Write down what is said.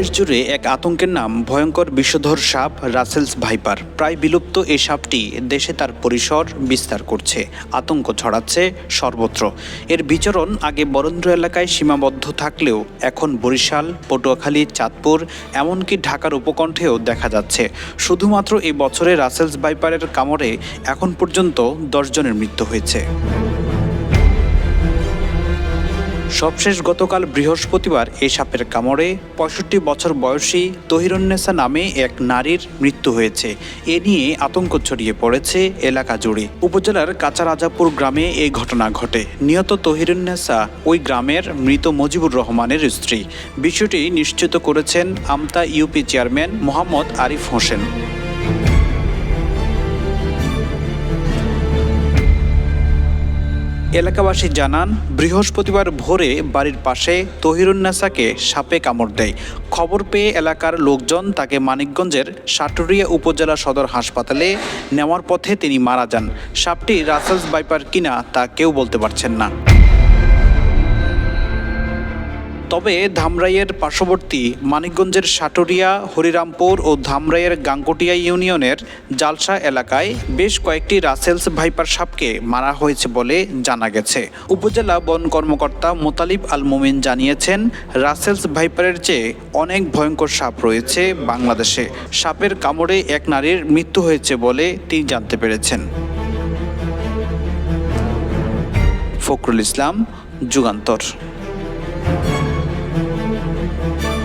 দেশ জুড়ে এক আতঙ্কের নাম ভয়ঙ্কর বিষধর সাপ রাসেলস ভাইপার। প্রায় বিলুপ্ত এই সাপটি দেশে তার পরিসর বিস্তার করছে, আতঙ্ক ছড়াচ্ছে সর্বত্র। এর বিচরণ আগে বরেন্দ্র এলাকায় সীমাবদ্ধ থাকলেও এখন বরিশাল, পটুয়াখালী, চাঁদপুর, এমনকি ঢাকার উপকণ্ঠেও দেখা যাচ্ছে। শুধুমাত্র এই বছরে রাসেলস ভাইপারের কামড়ে এখন পর্যন্ত দশজনের মৃত্যু হয়েছে। সবশেষ গতকাল বৃহস্পতিবার এই সাপের কামড়ে পঁয়ষট্টি বছর বয়সী তহিরুন্নেসা নামে এক নারীর মৃত্যু হয়েছে। এ নিয়ে আতঙ্ক ছড়িয়ে পড়েছে এলাকা জুড়ে। উপজেলার কাঁচারাজাপুর গ্রামে এই ঘটনা ঘটে। নিহত তহিরুন্নেসা ওই গ্রামের মৃত মজিবুর রহমানের স্ত্রী। বিষয়টি নিশ্চিত করেছেন আমতা ইউপি চেয়ারম্যান মোহাম্মদ আরিফ হোসেন। এলাকাবাসী জানান, বৃহস্পতিবার ভোরে বাড়ির পাশে তহিরুন্নাসাকে সাপে কামড় দেয়। খবর পেয়ে এলাকার লোকজন তাকে মানিকগঞ্জের সাটুরিয়া উপজেলা সদর হাসপাতালে নেওয়ার পথে তিনি মারা যান। সাপটি রাসেলস বাইপার কিনা তা কেউ বলতে পারছেন না। তবে ধামরাইয়ের পার্শ্ববর্তী মানিকগঞ্জের সাটুরিয়া, হরিরামপুর ও ধামরাইয়ের গাঙ্গটিয়া ইউনিয়নের জালসা এলাকায় বেশ কয়েকটি রাসেলস ভাইপার সাপকে মারা হয়েছে বলে জানা গেছে। উপজেলা বন কর্মকর্তা মোতালিব আল মোমিন জানিয়েছেন, রাসেলস ভাইপারের চেয়ে অনেক ভয়ঙ্কর সাপ রয়েছে বাংলাদেশে। সাপের কামড়ে এক নারীর মৃত্যু হয়েছে বলে তিনি জানতে পেরেছেন। ফখরুল ইসলাম, যুগান্তর। Thank you.